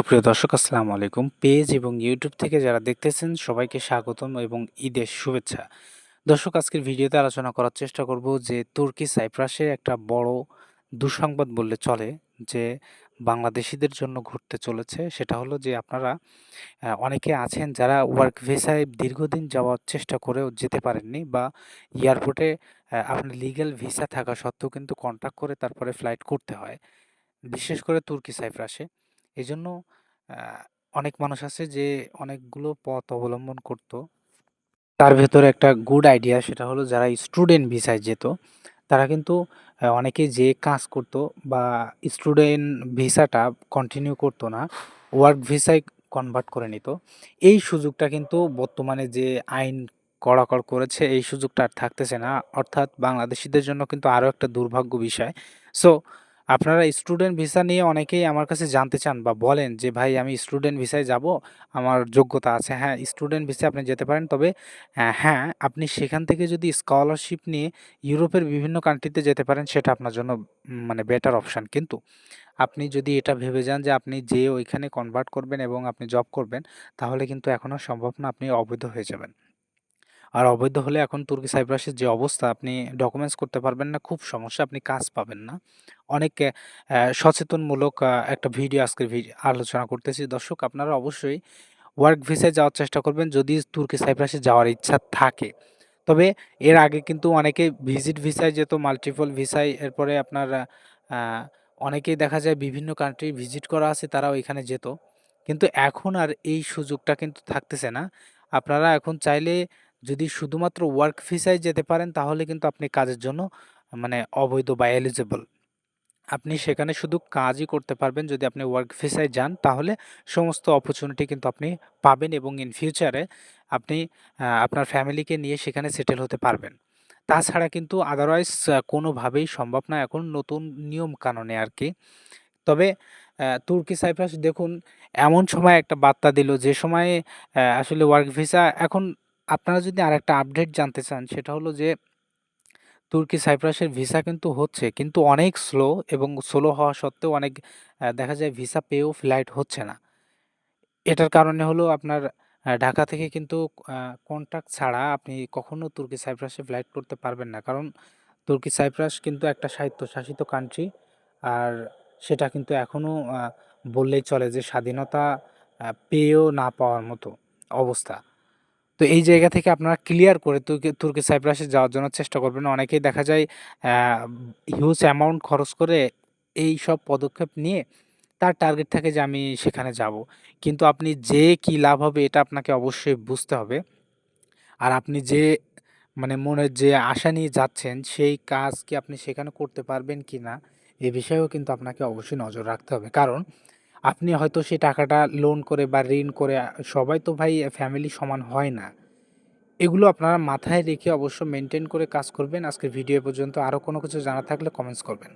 সুপ্রিয় দর্শক, আসসালামু আলাইকুম। পেজ এবং ইউটিউব থেকে যারা দেখতেছেন, সবাইকে স্বাগতম এবং ঈদের শুভেচ্ছা। দর্শক, আজকের ভিডিওতে আলোচনা করার চেষ্টা করব যে তুর্কি সাইপ্রাসে একটা বড় দুঃসংবাদ বললে চলে যে বাংলাদেশিদের জন্য ঘুরতে চলেছে। সেটা হলো যে আপনারা অনেকে আছেন যারা ওয়ার্ক ভিসায় দীর্ঘদিন যাওয়ার চেষ্টা করেও যেতে পারেননি বা এয়ারপোর্টে আপনার লিগ্যাল ভিসা থাকা সত্ত্বেও কিন্তু কন্ট্যাক্ট করে তারপরে ফ্লাইট করতে হয়। বিশেষ করে তুর্কি সাইপ্রাসে। এজন্য আহ, অনেক মানুষ আছে যে অনেকগুলো পথ অবলম্বন করত। তার ভেতরে একটা গুড আইডিয়া সেটা হলো যারা স্টুডেন্ট ভিসায় যেত তারা কিন্তু আহ, অনেকেই যে কাজ করত বা স্টুডেন্ট ভিসাটা কন্টিনিউ করতো না ওয়ার্ক ভিসায় কনভার্ট করে নিত। এই সুযোগটা কিন্তু বর্তমানে যে আইন কড়াকড় করেছে এই সুযোগটা আর থাকতেছে না। অর্থাৎ বাংলাদেশিদের জন্য কিন্তু আরও একটা দুর্ভাগ্য বিষয়। সো আপনারা স্টুডেন্ট ভিসা নিয়ে অনেকেই আমার কাছে জানতে চান বা বলেন যে, ভাই, আমি স্টুডেন্ট ভিসায় যাব, আমার যোগ্যতা আছে। হ্যাঁ স্টুডেন্ট ভিসায় আপনি যেতে পারেন। তবে হ্যাঁ আপনি সেখান থেকে যদি স্কলারশিপ নিয়ে ইউরোপের বিভিন্ন কান্ট্রিতে যেতে পারেন, সেটা আপনার জন্য মানে বেটার অপশান কিন্তু আপনি যদি এটা ভেবে যান যে, আপনি যে ওইখানে কনভার্ট করবেন এবং আপনি জব করবেন, তাহলে কিন্তু এখনও সম্ভব না, আপনি অবৈধ হয়ে যাবেন। আর অবৈধ হলে এখন তুর্কি সাইপ্রাসের যে অবস্থা, আপনি ডকুমেন্টস করতে পারবেন না, খুব সমস্যা, আপনি কাজ পাবেন না। অনেক সচেতনমূলক একটা ভিডিও আজকের আলোচনা করতেছি। দর্শক, আপনারা অবশ্যই ওয়ার্ক ভিসায় যাওয়ার চেষ্টা করবেন যদি তুর্কি সাইপ্রাসে যাওয়ার ইচ্ছা থাকে। তবে এর আগে কিন্তু অনেকে ভিজিট ভিসায় যেত মাল্টিপল ভিসায় এরপরে আপনার অনেকেই দেখা যায় বিভিন্ন কান্ট্রি ভিজিট করা আছে তারা ওইখানে যেত। কিন্তু এখন আর এই সুযোগটা কিন্তু থাকতেছে না। আপনারা এখন চাইলে যদি শুধুমাত্র ওয়ার্ক ভিসায় যেতে পারেন, তাহলে কিন্তু আপনি কাজের জন্য মানে অবৈধ বা এলিজেবল আপনি সেখানে শুধু কাজই করতে পারবেন যদি আপনি ওয়ার্ক ভিসায় যান, তাহলে সমস্ত অপরচুনিটি কিন্তু আপনি পাবেন এবং ইন ফিউচারে আপনি আপনার ফ্যামিলিকে নিয়ে সেখানে সেটেল হতে পারবেন। তাছাড়া কিন্তু আদারওয়াইজ কোনোভাবেই সম্ভব না এখন নতুন নিয়ম কানুনে আর কি। তবে তুর্কি সাইপ্রাস দেখুন, এমন সময় একটা বার্তা দিল যে সময়ে আসলে ওয়ার্ক ভিসা এখন আপনারা যদি আরেকটা আপডেট জানতে চান, সেটা হলো যে, তুর্কি সাইপ্রাসের ভিসা কিন্তু হচ্ছে, কিন্তু অনেক স্লো এবং স্লো হওয়া সত্ত্বেও অনেক দেখা যায় ভিসা পেয়েও ফ্লাইট হচ্ছে না। এটার কারণে হলো আপনার ঢাকা থেকে কিন্তু কন্ট্রাক্ট ছাড়া আপনি কখনো তুর্কি সাইপ্রাসে ফ্লাইট করতে পারবেন না। কারণ তুর্কি সাইপ্রাস কিন্তু একটা স্বায়ত্তশাসিত কান্ট্রি আর সেটা কিন্তু এখনও বললেই চলে যে স্বাধীনতা পেয়েও না পাওয়ার মতো অবস্থা। তো এই জায়গা থেকে আপনারা ক্লিয়ার করে তুর্কি সাইপ্রাসে যাওয়ার জন্য চেষ্টা করবেন। অনেকেই দেখা যায় হিউজ অ্যামাউন্ট খরচ করে এই সব পদক্ষেপ নিয়ে তার টার্গেট থাকে যে আমি সেখানে যাব। কিন্তু আপনি যে কি লাভ হবে এটা আপনাকে অবশ্যই বুঝতে হবে। আর আপনি যে মানে মনের যে আশা নিয়ে যাচ্ছেন, সেই কাজ কি আপনি সেখানে করতে পারবেন কি না এ বিষয়েও কিন্তু আপনাকে অবশ্যই নজর রাখতে হবে। কারণ আপনি হয়তো সে টাকাটা লোন করে বা ঋণ করে, সবাই তো ভাই ফ্যামিলি সমান হয় না। এগুলো আপনারা মাথায় রেখে অবশ্য মেনটেন করে কাজ করবেন। আজকের ভিডিও পর্যন্ত আরও কোনো কিছু জানা থাকলে কমেন্টস করবেন।